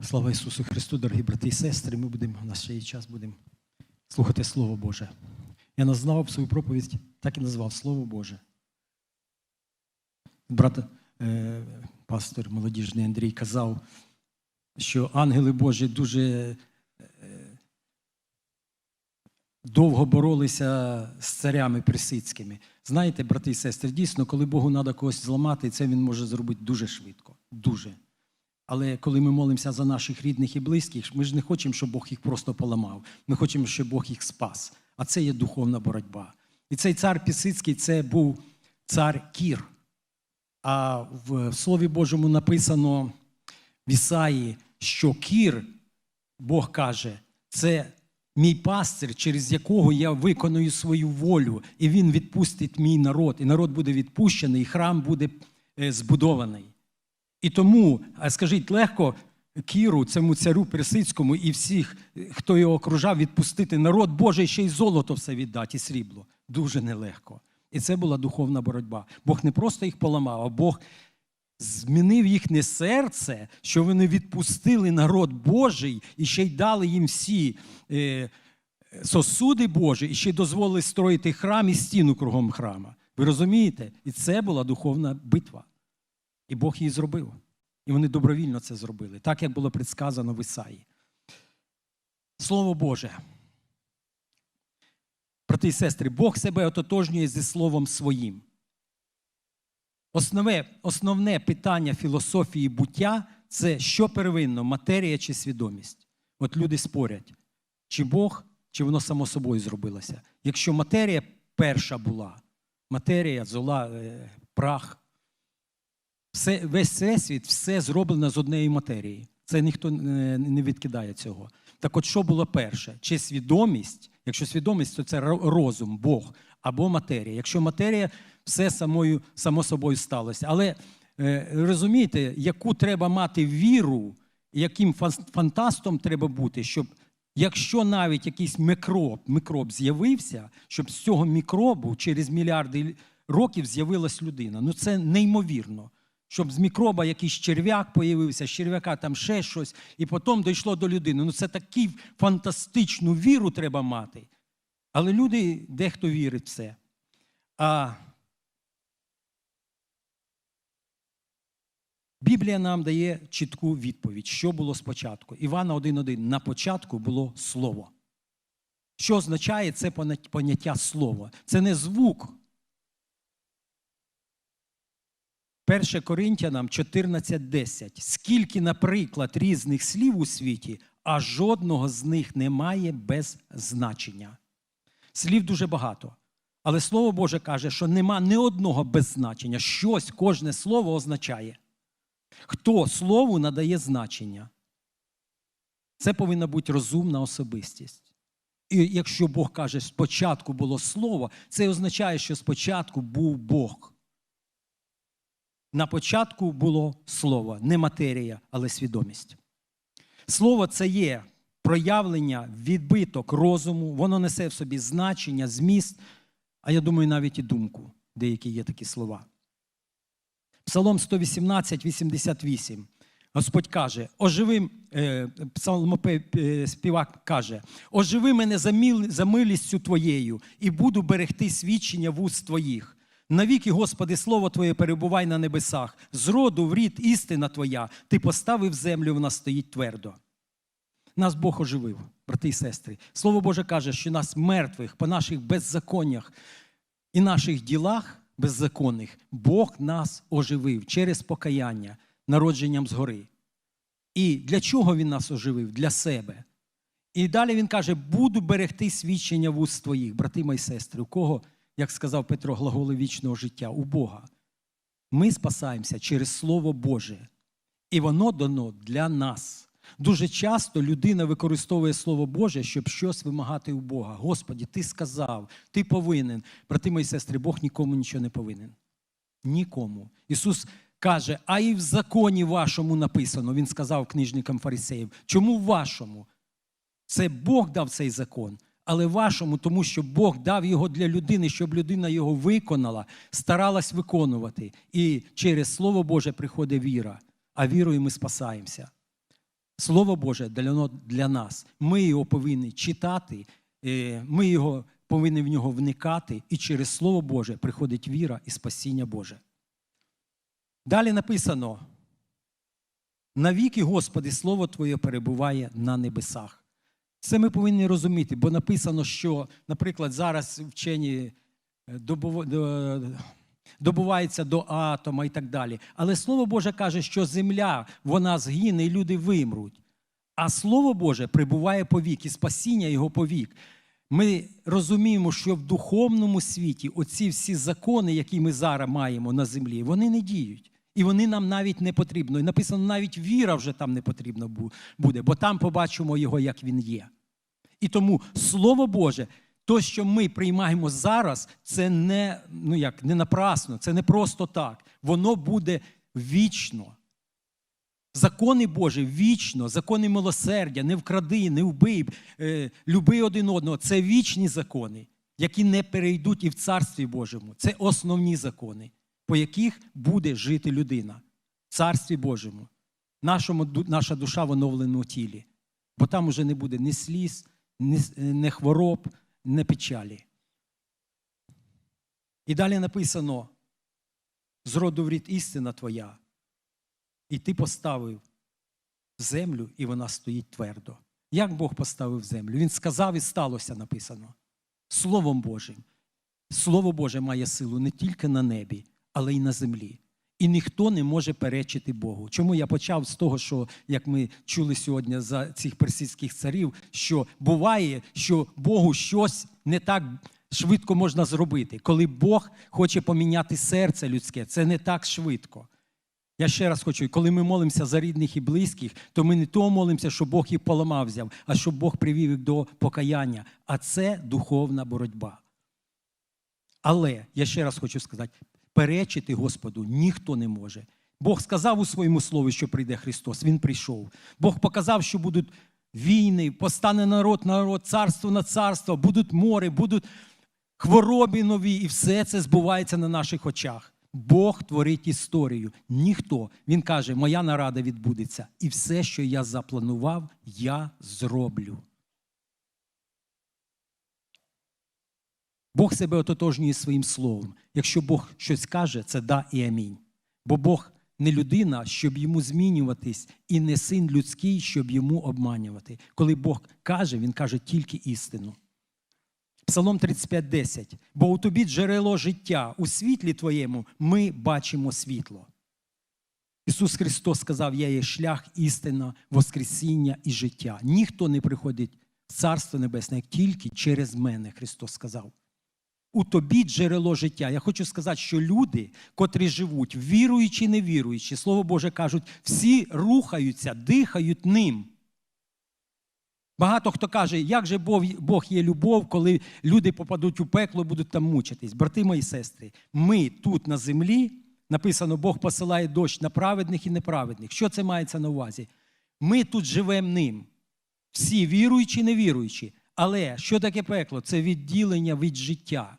Слава Ісусу Христу, дорогі брати і сестри. Ми будемо на цей час будемо слухати Слово Боже. Я назвав свою проповідь, так і назвав Слово Боже. Брат е, пастор молодіжний Андрій казав, що ангели Божі дуже е, довго боролися з царями присицькими. Знаєте, брати і сестри, дійсно, коли Богу треба когось зламати, це він може зробити дуже швидко. Дуже. Але коли ми молимося за наших рідних і близьких, ми ж не хочемо, щоб Бог їх просто поламав. Ми хочемо, щоб Бог їх спас. А це є духовна боротьба. І цей цар Пісицький це був цар Кір. А в Слові Божому написано в Ісаї, що Кір, Бог каже, це мій пастир, через якого я виконую свою волю, і він відпустить мій народ, і народ буде відпущений, і храм буде е, збудований. І тому, а скажіть, легко Кіру, цьому царю Персидському і всіх, хто його окружав, відпустити народ Божий ще й золото все віддати, і срібло. Дуже нелегко. І це була духовна боротьба. Бог не просто їх поламав, а Бог змінив їхнє серце, що вони відпустили народ Божий і ще й дали їм всі е, сосуди Божі, і ще й дозволили строїти храм і стіну кругом храма. Ви розумієте? І це була духовна битва. І Бог її зробив. І вони добровільно це зробили, так як було предсказано в Ісаї. Слово Боже. Брати і сестри, Бог себе ототожнює зі Словом Своїм. Основне, основне питання філософії буття це що первинно, матерія чи свідомість. От люди спорять, чи Бог, чи воно само собою зробилося. Якщо матерія перша була, матерія, зола, е, прах, все, весь всесвіт, все зроблено з однієї матерії. Це ніхто не не відкидає цього. Так от що було перше? Чи свідомість? Якщо свідомість, то це розум, Бог або матерія. Якщо матерія, все самою, само собою сталося. Але е, розумієте, яку треба мати віру, яким фантастом треба бути, щоб якщо навіть якийсь мікроб, мікроб з'явився, щоб з цього мікробу через мільярди років з'явилась людина. Ну це неймовірно. Щоб з мікроба якийсь черв'як появився, з черв'яка там ще щось, і потім дійшло до людини. Ну це таку фантастичну віру треба мати. Але люди, дехто вірить в це. А Біблія нам дає чітку відповідь, що було спочатку. Івана 1.1. На початку було слово. Що означає це поняття слово? Це не звук. 1 Коринтянам 14.10. Скільки, наприклад, різних слів у світі, а жодного з них немає без значення. Слів дуже багато. Але Слово Боже каже, що нема ні одного без значення. Щось кожне слово означає. Хто слову надає значення? Це повинна бути розумна особистість. І якщо Бог каже, спочатку було слово, це означає, що спочатку був Бог. На початку було слово, не матерія, але свідомість. Слово це є проявлення, відбиток розуму, воно несе в собі значення, зміст, а я думаю, навіть і думку. Деякі є такі слова. Псалом 118, 88. Господь каже, оживи, е, е, співак каже, оживи мене за, милістю Твоєю, і буду берегти свідчення вуст Твоїх. Навіки, Господи, слово Твоє перебувай на небесах. З роду в рід істина Твоя, Ти поставив землю, вона стоїть твердо. Нас Бог оживив, брати і сестри. Слово Боже каже, що нас мертвих по наших беззаконнях і наших ділах беззаконних Бог нас оживив через покаяння, народженням згори. І для чого Він нас оживив? Для себе. І далі він каже: буду берегти свідчення вуст твоїх, брати мої сестри, у кого, як сказав Петро, глаголи вічного життя, у Бога. Ми спасаємося через Слово Боже. І воно дано для нас. Дуже часто людина використовує Слово Боже, щоб щось вимагати у Бога. Господі, ти сказав, ти повинен. Брати мої сестри, Бог нікому нічого не повинен. Нікому. Ісус каже, а і в законі вашому написано, Він сказав книжникам фарисеїв. Чому вашому? Це Бог дав цей закон, але вашому, тому що Бог дав його для людини, щоб людина його виконала, старалась виконувати. І через Слово Боже приходить віра, а вірою ми спасаємося. Слово Боже для, нас. Ми його повинні читати, е, ми його повинні в нього вникати, і через Слово Боже приходить віра і спасіння Боже. Далі написано: навіки, Господи, Слово Твоє перебуває на небесах. Це ми повинні розуміти, бо написано, що, наприклад, зараз вчені е, добув- до- атома і так далі. Але Слово Боже каже, що земля вона згине, і люди вимруть. А Слово Боже прибуває по вік, і спасіння Його по вік. Ми розуміємо, що в духовному світі оці всі закони, які ми зараз маємо на землі, вони не діють. І вони нам навіть не потрібно. І написано, навіть віра вже там не потрібна буде, бо там побачимо його, як він є. І тому Слово Боже, то, що ми приймаємо зараз, це не, ну як, не напрасно, це не просто так. Воно буде вічно. Закони Божі вічно, закони милосердя, не вкради, не вбий, е, люби один одного. Це вічні закони, які не перейдуть і в Царстві Божому. Це основні закони, по яких буде жити людина в Царстві Божому. Нашому, наша душа в оновленому тілі. Бо там уже не буде ні сліз, е, ні хвороб, ні печалі. І далі написано: з роду в рід істина твоя. І ти поставив землю, і вона стоїть твердо. Як Бог поставив землю? Він сказав і сталося написано. Словом Божим. Слово Боже має силу не тільки на небі, але й на землі. І ніхто не може перечити Богу. Чому я почав з того, що як ми чули сьогодні за цих персидських царів, що буває, що Богу щось не так швидко можна зробити. Коли Бог хоче поміняти серце людське, це не так швидко. Я ще раз хочу, коли ми молимося за рідних і близьких, то ми не то молимося, щоб Бог їх поламав взяв, а щоб Бог привів їх до покаяння. А це духовна боротьба. Але я ще раз хочу сказати: перечити Господу ніхто не може. Бог сказав у своєму слові, що прийде Христос. Він прийшов. Бог показав, що будуть війни, постане народ, на народ, царство на царство, будуть мори, будуть хвороби нові, і все це збувається на наших очах. Бог творить історію. Ніхто. Він каже, моя нарада відбудеться, і все, що я запланував, я зроблю. Бог себе ототожнює своїм словом. Якщо Бог щось каже, це да і амінь. Бо Бог не людина, щоб йому змінюватись, і не син людський, щоб йому обманювати. Коли Бог каже, він каже тільки істину. Псалом 35:10. Бо у тобі джерело життя, у світлі твоєму ми бачимо світло. Ісус Христос сказав: Я є шлях, істина, Воскресіння і життя. Ніхто не приходить в Царство Небесне, як тільки через мене, Христос сказав. У тобі джерело життя. Я хочу сказати, що люди, котрі живуть, віруючи і невіруючи, Слово Боже кажуть, всі рухаються, дихають ним. Багато хто каже, як же Бог є любов, коли люди попадуть у пекло, будуть там мучитись. Брати мої сестри, ми тут на землі, написано, Бог посилає дощ на праведних і неправедних. Що це мається на увазі? Ми тут живемо ним. Всі віруючі і невіруючі. Але що таке пекло? Це відділення від життя.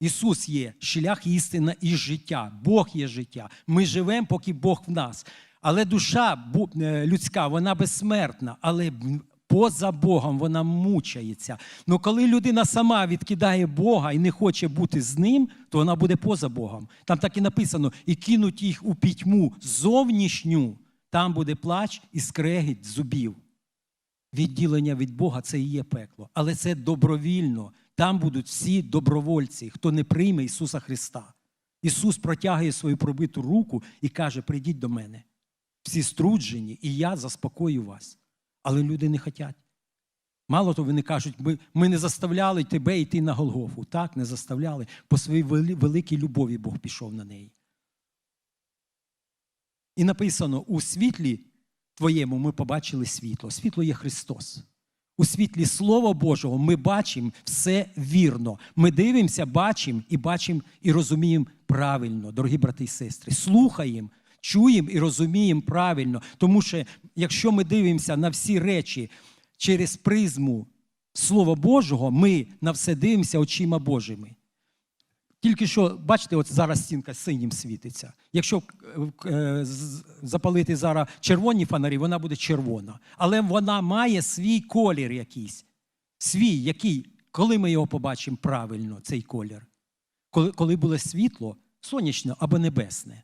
Ісус є шлях, істина і життя. Бог є життя. Ми живемо, поки Бог в нас. Але душа е, людська, вона безсмертна, але поза Богом вона мучається. Ну коли людина сама відкидає Бога і не хоче бути з ним, то вона буде поза Богом. Там так і написано: і кинуть їх у пітьму зовнішню, там буде плач і скрегіт зубів. Відділення від Бога це і є пекло. Але це добровільно. Там будуть всі добровольці, хто не прийме Ісуса Христа. Ісус протягує свою пробиту руку і каже: Прийдіть до мене. Всі струджені, і я заспокою вас. Але люди не хочуть. Мало того, вони кажуть, ми, ми не заставляли тебе йти на Голгофу. Так, не заставляли. По своїй великій любові Бог пішов на неї. І написано: у світлі твоєму ми побачили світло. Світло є Христос. У світлі Слова Божого ми бачимо все вірно. Ми дивимося, бачимо і бачимо і розуміємо правильно, дорогі брати і сестри. Слухаємо, чуємо і розуміємо правильно. Тому що якщо ми дивимося на всі речі через призму Слова Божого, ми на все дивимося очима Божими. Тільки що, бачите, от зараз стінка синім світиться. Якщо е, е, запалити зараз червоні фонарі, вона буде червона. Але вона має свій колір якийсь. Свій, який, коли ми його побачимо правильно, цей колір. Коли, коли буде світло, сонячне або небесне.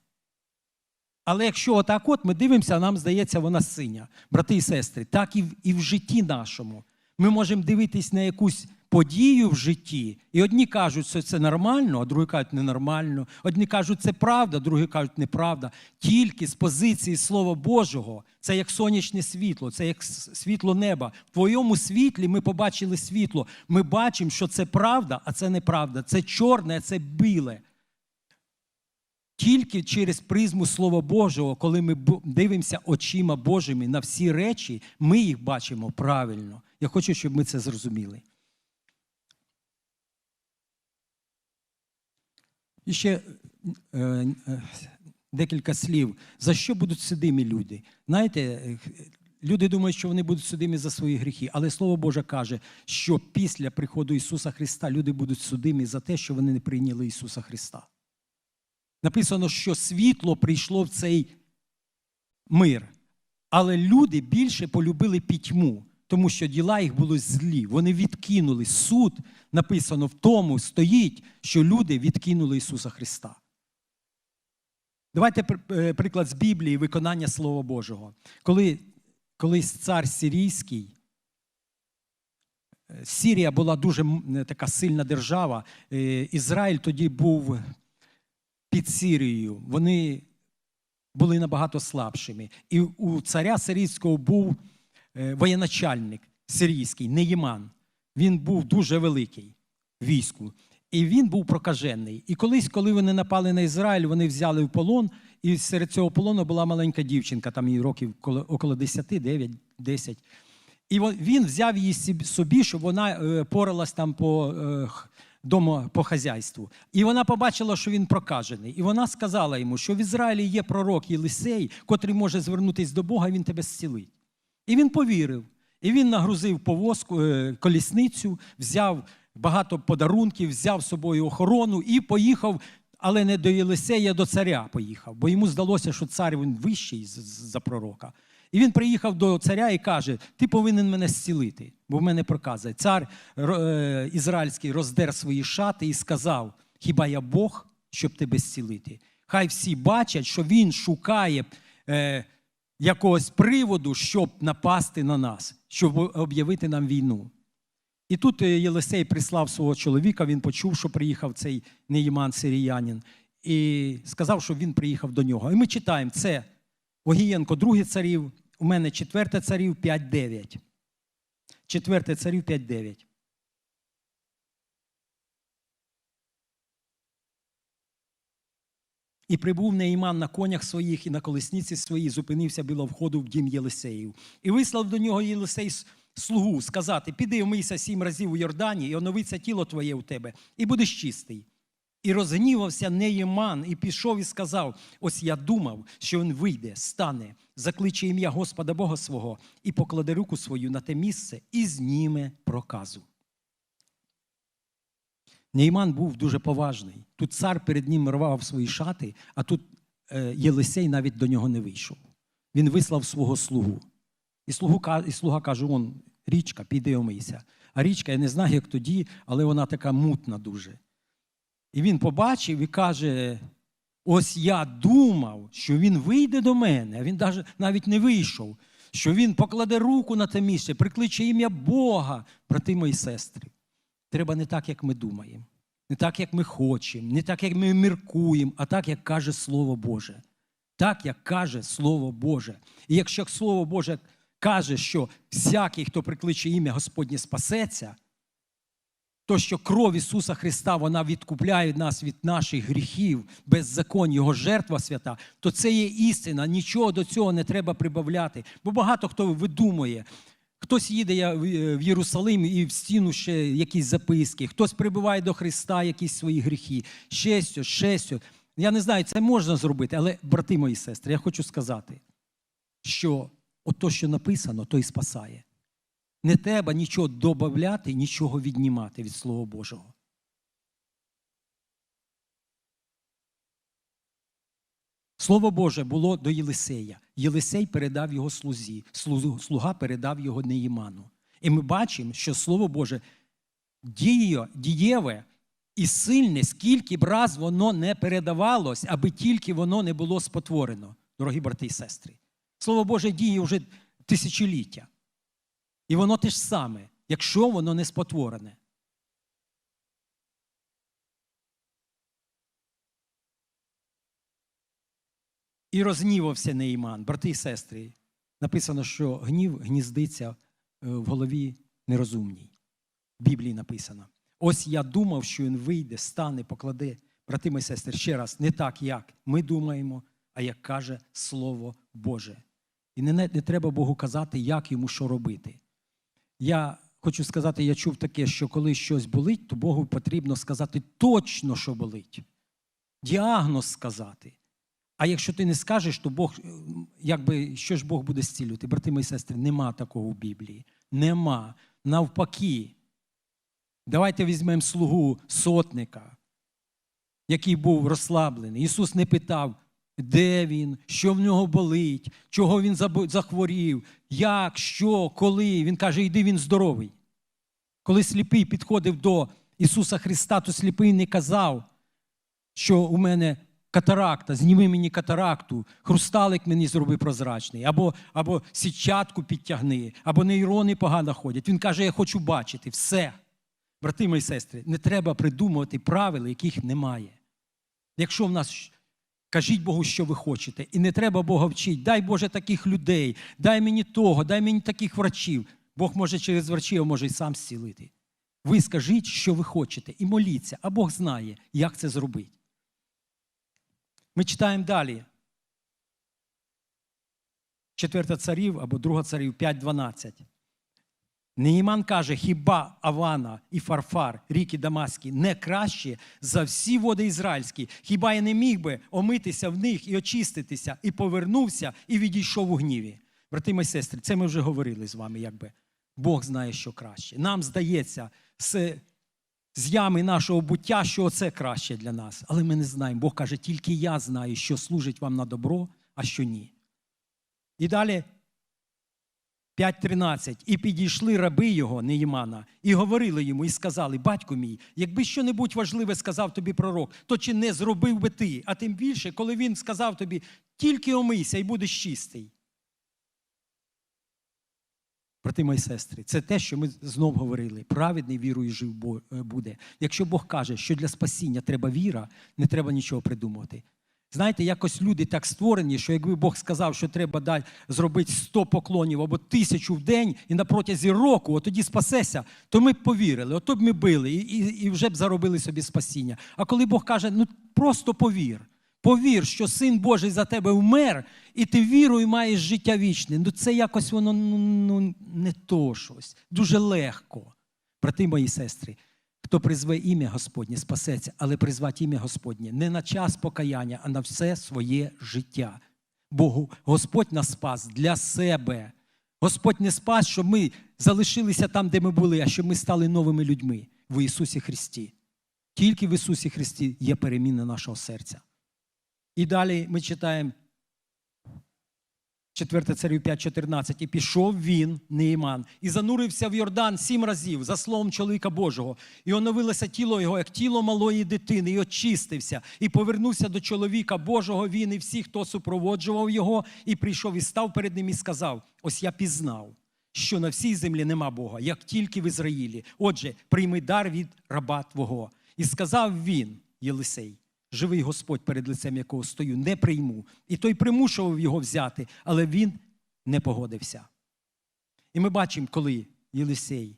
Але якщо отак от ми дивимося, нам здається, вона синя. Брати і сестри, так і в, і в житті нашому. Ми можемо дивитись на якусь подію в житті, і одні кажуть, що це нормально, а другі кажуть, ненормально. Одні кажуть, це правда, другі кажуть, неправда. Тільки з позиції Слова Божого, це як сонячне світло, це як світло неба. В твоєму світлі ми побачили світло. Ми бачимо, що це правда, а це неправда. Це чорне, а це біле. Тільки через призму Слова Божого, коли ми дивимося очима Божими на всі речі, ми їх бачимо правильно. Я хочу, щоб ми це зрозуміли. І ще е, е, декілька слів. За що будуть судимі люди? Знаєте, е, люди думають, що вони будуть судимі за свої гріхи, але Слово Боже каже, що після приходу Ісуса Христа люди будуть судимі за те, що вони не прийняли Ісуса Христа. Написано, що світло прийшло в цей мир. Але люди більше полюбили пітьму, тому що діла їх були злі. Вони відкинули суд, написано в тому стоїть, що люди відкинули Ісуса Христа. Давайте е, приклад з Біблії, виконання Слова Божого. Коли колись цар сирійський, е, Сірія була дуже е, така сильна держава. Ізраїль тоді був під Сірією. Вони були набагато слабшими. І у царя сирійського був е, воєначальник сирійський, Неєман. Він був дуже великий війську. І він був прокажений. І колись, коли вони напали на Ізраїль, вони взяли в полон, і серед цього полону була маленька дівчинка, там їй років около 10, 9, 10. І він взяв її собі, щоб вона е, поралась там по дому по хазяйству. І вона побачила, що він прокажений. І вона сказала йому, що в Ізраїлі є пророк Єлисей, котрий може звернутися до Бога, він тебе зцілить. І він повірив. І він нагрузив повозку, е, колісницю, взяв багато подарунків, взяв з собою охорону і поїхав, але не до Єлисея, а до царя поїхав, бо йому здалося, що цар він вищий за пророка. І він приїхав до царя і каже: Ти повинен мене зцілити, бо в мене проказує. Цар е, ізраїльський роздер свої шати і сказав: Хіба я Бог, щоб тебе зцілити? Хай всі бачать, що він шукає е, якогось приводу, щоб напасти на нас, щоб об'явити нам війну. І тут е, Єлисей прислав свого чоловіка, він почув, що приїхав цей Неїман сиріянин, і сказав, що він приїхав до нього. І ми читаємо це Огієнко, другий царів, у мене четверте царів 5-9. Четверте царів 5-9. І прибув Неїман на конях своїх і на колесниці своїй, зупинився біля входу в дім Єлисеїв. І вислав до нього Єлисей слугу сказати: Піди вмийся сім разів у Йордані, і оновиться тіло твоє у тебе, і будеш чистий. І розгнівався Неєман, і пішов і сказав: Ось я думав, що він вийде, стане, закличе ім'я Господа Бога свого, і покладе руку свою на те місце, і зніме проказу. Нейман був дуже поважний. Тут цар перед ним рвав свої шати, а тут е, Єлисей навіть до нього не вийшов. Він вислав свого слугу. І, слугу, і слуга каже: он, річка, піди омийся. А річка, я не знаю, як тоді, але вона така мутна дуже. І він побачив і каже: ось я думав, що він вийде до мене, а він навіть не вийшов, що він покладе руку на те місце, прикличе ім'я Бога, брати мої сестри. Треба не так, як ми думаємо, не так, як ми хочемо, не так, як ми міркуємо, а так, як каже Слово Боже. Так, як каже Слово Боже. І якщо Слово Боже каже, що всякий, хто прикличе ім'я Господнє спасеться, то що кров Ісуса Христа вона відкупляє нас від наших гріхів, беззаконь, Його жертва свята, то це є істина. Нічого до цього не треба прибавляти. Бо багато хто видумує. Хтось їде в в Єрусалим і в стіну ще якісь записки, хтось прибуває до Христа якісь свої гріхи, ще щось. Я не знаю, це можна зробити, але, брати мої сестри, я хочу сказати, що от то, що написано, то і спасає. Не треба нічого додати, нічого віднімати від Слова Божого. Слово Боже було до Єлисея. Єлисей передав його слузі, слуга передав його Неїману. І ми бачимо, що Слово Боже діє, дієве і сильне, скільки б раз воно не передавалось, аби тільки воно не було спотворено, дорогі брати і сестри. Слово Боже діє вже тисячоліття. І воно те ж саме, якщо воно не спотворене. І рознівався Неїман, брати і сестри. Написано, що гнів гніздиться е, в голові нерозумній. В Біблії написано. Ось я думав, що він вийде, стане, покладе. Брати і сестри, ще раз, не так, як ми думаємо, а як каже Слово Боже. І не, не треба Богу казати, як йому що робити. Я хочу сказати, я чув таке, що коли щось болить, то Богу потрібно сказати точно, що болить. Діагноз сказати. А якщо ти не скажеш, то Бог, якби що ж Бог буде зцілювати? Брати мої сестри, нема такого в Біблії. Нема. Навпаки. Давайте візьмемо слугу сотника, який був розслаблений. Ісус не питав, де він, що в нього болить, чого він захворів, як, що, коли. Він каже, йди він здоровий. Коли сліпий підходив до Ісуса Христа, то сліпий не казав, що у мене катаракта, зніми мені катаракту, хрусталик мені зроби прозрачний, або, або сітчатку підтягни, або нейрони погано ходять. Він каже, я хочу бачити все. Брати мої сестри, не треба придумувати правил, яких немає. Якщо в нас кажіть Богу, що ви хочете, і не треба Бога вчити, дай Боже таких людей, дай мені того, дай мені таких врачів. Бог може через врачів, а може і сам зцілити. Ви скажіть, що ви хочете, і моліться, а Бог знає, як це зробити. Ми читаємо далі. Четверта царів або друга царів 5.12. Неїман каже, хіба Авана і Фарфар, ріки Дамаські, не краще за всі води ізраїльські? Хіба я не міг би омитися в них і очиститися, і повернувся, і відійшов у гніві? Брати мої сестри, це ми вже говорили з вами, якби Бог знає, що краще. Нам здається, з, з ями нашого буття, що це краще для нас. Але ми не знаємо. Бог каже, тільки я знаю, що служить вам на добро, а що ні. І далі 5.13. І підійшли раби його, Неїмана, і говорили йому, і сказали: Батько мій, якби що-небудь важливе сказав тобі пророк, то чи не зробив би ти? А тим більше, коли він сказав тобі, тільки омийся і будеш чистий. Брати мої сестри, це те, що ми знов говорили. Праведний вірою жив е, буде. Якщо Бог каже, що для спасіння треба віра, не треба нічого придумувати. Знаєте, якось люди так створені, що якби Бог сказав, що треба дай, зробити 100 поклонів або тисячу в день і на протязі року, от тоді спасеся, то ми б повірили, ото б ми били і, і, і вже б заробили собі спасіння. А коли Бог каже, ну просто повір. Повір, що син Божий за тебе вмер, і ти вірою маєш життя вічне. Ну це якось воно ну, ну, не то щось. Дуже легко. Брати мої сестри, хто призве ім'я Господнє, спасеться, але призвати ім'я Господнє не на час покаяння, а на все своє життя. Бо Господь нас спас для себе. Господь не спас, щоб ми залишилися там, де ми були, а щоб ми стали новими людьми в Ісусі Христі. Тільки в Ісусі Христі є переміна нашого серця. І далі ми читаємо 4 царів 5.14. І пішов він, Неїман, і занурився в Йордан сім разів за словом чоловіка Божого. І оновилося тіло його, як тіло малої дитини, і очистився, і повернувся до чоловіка Божого він і всі, хто супроводжував його, і прийшов і став перед ним і сказав: Ось я пізнав, що на всій землі нема Бога, як тільки в Ізраїлі. Отже, прийми дар від раба Твого. І сказав він, Єлисей, живий Господь, перед лицем якого стою, не прийму. І той примушував його взяти, але він не погодився. І ми бачимо, коли Єлисей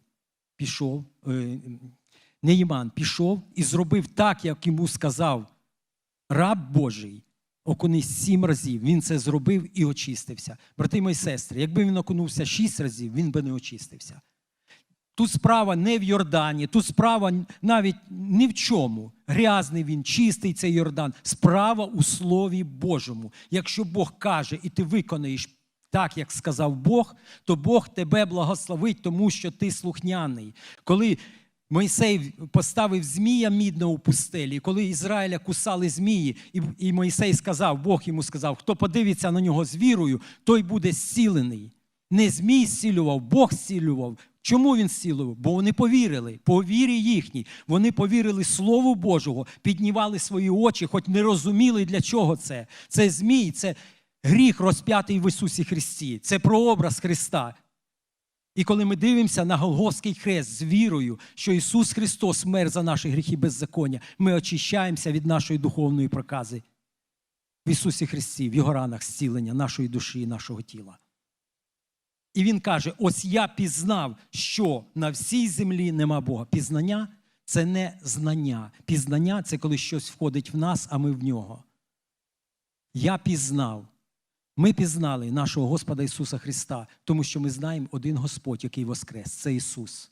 пішов, е, Неїман пішов і зробив так, як йому сказав раб Божий. Окунись сім разів. Він це зробив і очистився. Брати мої сестри, якби він окунувся шість разів, він би не очистився. Тут справа не в Йордані, тут справа навіть ні в чому. Грязний він, чистий цей Йордан. Справа у Слові Божому. Якщо Бог каже, і ти виконаєш так, як сказав Бог, то Бог тебе благословить, тому що ти слухняний. Коли Мойсей поставив змія мідного у пустелі. Коли Ізраїля кусали змії, і Мойсей сказав, Бог йому сказав, хто подивиться на нього з вірою, той буде зцілений. Не змій зцілював, Бог зцілював. Чому він зцілював? Бо вони повірили, по вірі їхній. Вони повірили Слову Божого, піднімали свої очі, хоч не розуміли, для чого це. Це змій, це гріх розп'ятий в Ісусі Христі. Це прообраз Христа. І коли ми дивимося на Голгофський хрест з вірою, що Ісус Христос мер за наші гріхи беззаконня, ми очищаємося від нашої духовної прокази в Ісусі Христі, в Його ранах зцілення нашої душі і нашого тіла. І Він каже: ось я пізнав, що на всій землі нема Бога. Пізнання це не знання. Пізнання це коли щось входить в нас, а ми в нього. Я пізнав. Ми пізнали нашого Господа Ісуса Христа, тому що ми знаємо один Господь, який воскрес, це Ісус.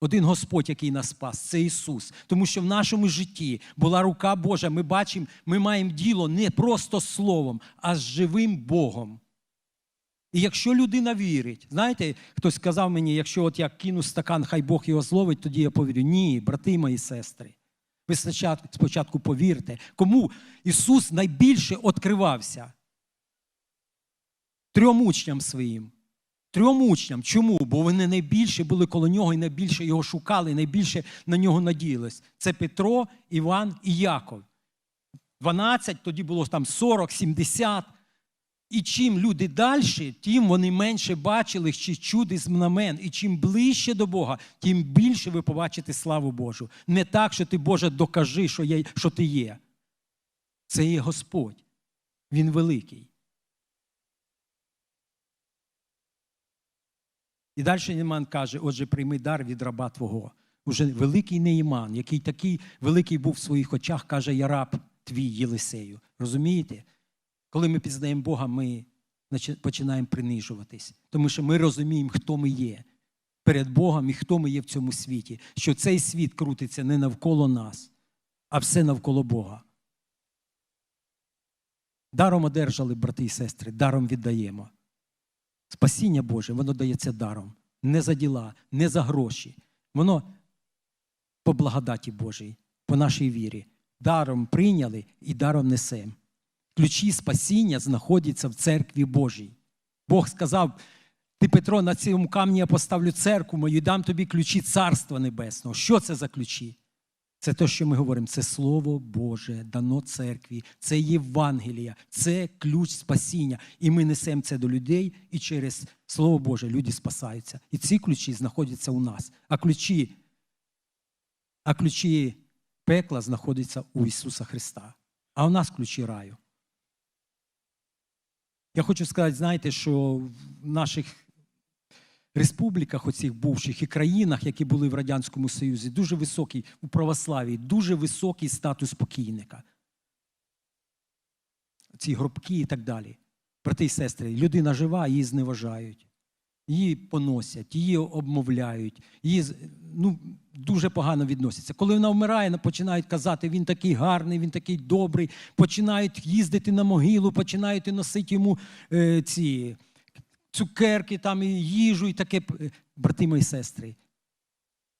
Один Господь, який нас спас, це Ісус. Тому що в нашому житті була рука Божа. Ми бачимо, ми маємо діло не просто Словом, а з живим Богом. І якщо людина вірить, знаєте, хтось сказав мені, якщо от я кину стакан, хай Бог його зловить, тоді я повірю. Ні, брати мої сестри. Ви спочатку, повірте, кому Ісус найбільше відкривався трьом учням своїм. Трьом учням. Чому? Бо вони найбільше були коло нього і найбільше його шукали, найбільше на нього надіялись. Це Петро, Іван і Яков. 12, тоді було там 40, 70. І чим люди далі, тим вони менше бачили чи чуди знамен. І чим ближче до Бога, тим більше ви побачите славу Божу. Не так, що ти, Боже, докажи, що, я, що ти є. Це є Господь. Він великий. І далі Нейман каже: отже, прийми дар від раба Твого. Уже великий Нейман, який такий великий був в своїх очах, каже: Я раб твій Єлисею. Розумієте? Коли ми пізнаємо Бога, ми починаємо принижуватись, тому що ми розуміємо, хто ми є перед Богом і хто ми є в цьому світі, що цей світ крутиться не навколо нас, а все навколо Бога. Даром одержали, брати і сестри, даром віддаємо. Спасіння Боже, воно дається даром. Не за діла, не за гроші. Воно по благодаті Божій, по нашій вірі. Даром прийняли і даром несемо. Ключі спасіння знаходяться в церкві Божій. Бог сказав: ти, Петро, на цьому камні я поставлю церкву мою і дам тобі ключі Царства Небесного. Що це за ключі? Це те, що ми говоримо, це Слово Боже, дано церкві, це Євангелія, це ключ спасіння. І ми несемо це до людей, і через Слово Боже люди спасаються. І ці ключі знаходяться у нас. А ключі, а ключі пекла знаходяться у Ісуса Христа. А у нас ключі раю. Я хочу сказати, знаєте, що в наших республіках, оцих бувших і країнах, які були в Радянському Союзі, дуже високий у православії, дуже високий статус покійника. Ці гробки і так далі. Брати і сестри, людина жива, її зневажають, її поносять, її обмовляють, її ну, дуже погано відносяться. Коли вона вмирає, починають казати, він такий гарний, він такий добрий, починають їздити на могилу, починають носити йому е, ці цукерки, там, і їжу, і таке. Брати мої сестри.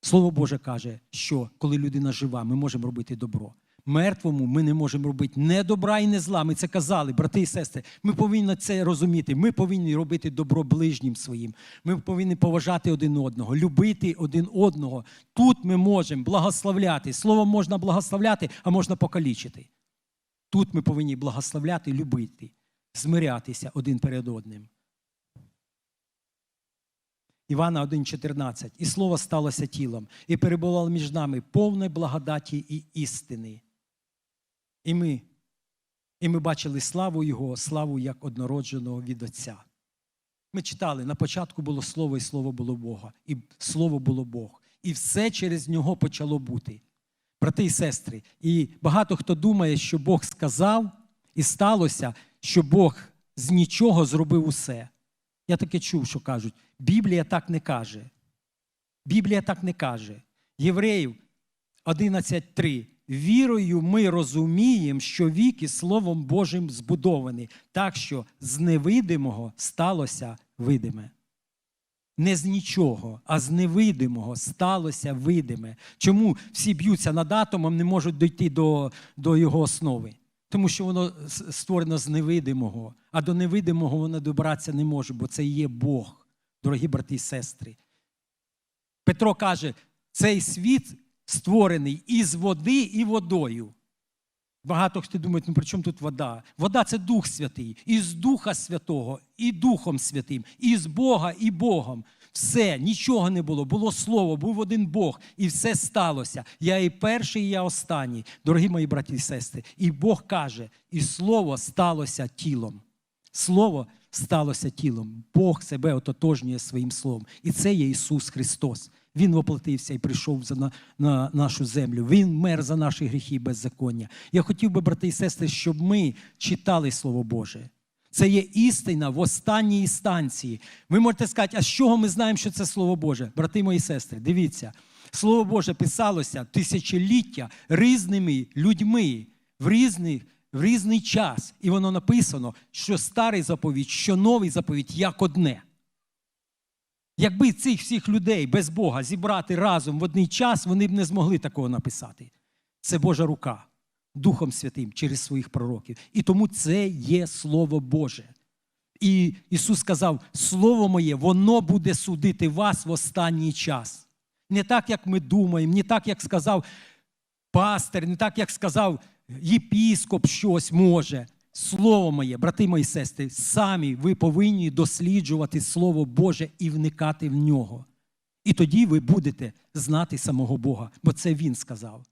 Слово Боже каже, що коли людина жива, ми можемо робити добро. Мертвому ми не можемо робити не добра і не зла. Ми це казали, брати і сестри. Ми повинні це розуміти. Ми повинні робити добро ближнім своїм. Ми повинні поважати один одного, любити один одного. Тут ми можемо благословляти. Словом можна благословляти, а можна покалічити. Тут ми повинні благословляти, любити, змирятися один перед одним. Івана 1,14. І слово сталося тілом, і перебувало між нами повне благодаті і істини. І ми і ми бачили славу Його, славу як однородженого від Отця. Ми читали, на початку було Слово, і Слово було Бога, і Слово було Бог. І все через нього почало бути. Брати і сестри, і багато хто думає, що Бог сказав, і сталося, що Бог з нічого зробив усе. Я таке чув, що кажуть, Біблія так не каже. Біблія так не каже. Євреїв 11.3. Вірою ми розуміємо, що віки Словом Божим збудовані, так що з невидимого сталося видиме. не з нічого, а з невидимого сталося видиме. Чому всі б'ються над атомом, не можуть дійти до, до його основи? Тому що воно створено з невидимого, а до невидимого воно добратися не може, бо це є Бог, дорогі брати і сестри. Петро каже: цей світ створений із води і водою. Багато хто думає, ну при чому тут вода? Вода це Дух Святий, із Духа Святого, і Духом Святим, і з Бога, і Богом. Все, нічого не було. Було слово, був один Бог, і все сталося. Я і перший, і я останній, дорогі мої браті і сестри. І Бог каже: і слово сталося тілом. Слово сталося тілом. Бог себе ототожнює своїм словом. І це є Ісус Христос. Він воплотився і прийшов за на, на нашу землю. Він мер за наші гріхи і беззаконня. Я хотів би, брати і сестри, щоб ми читали Слово Боже. Це є істина в останній інстанції. Ви можете сказати, а з чого ми знаємо, що це Слово Боже? Брати мої сестри, дивіться, Слово Боже писалося тисячоліття різними людьми в різних. В різний час, і воно написано, що старий заповідь, що новий заповідь як одне. Якби цих всіх людей без Бога зібрати разом в один час, вони б не змогли такого написати. Це Божа рука Духом Святим через своїх пророків. І тому це є Слово Боже. І Ісус сказав: Слово моє, воно буде судити вас в останній час. Не так, як ми думаємо, не так, як сказав пастир, не так, як сказав єпіскоп щось може. Слово моє, брати мої сестри, самі ви повинні досліджувати Слово Боже і вникати в нього. І тоді ви будете знати самого Бога, бо це Він сказав.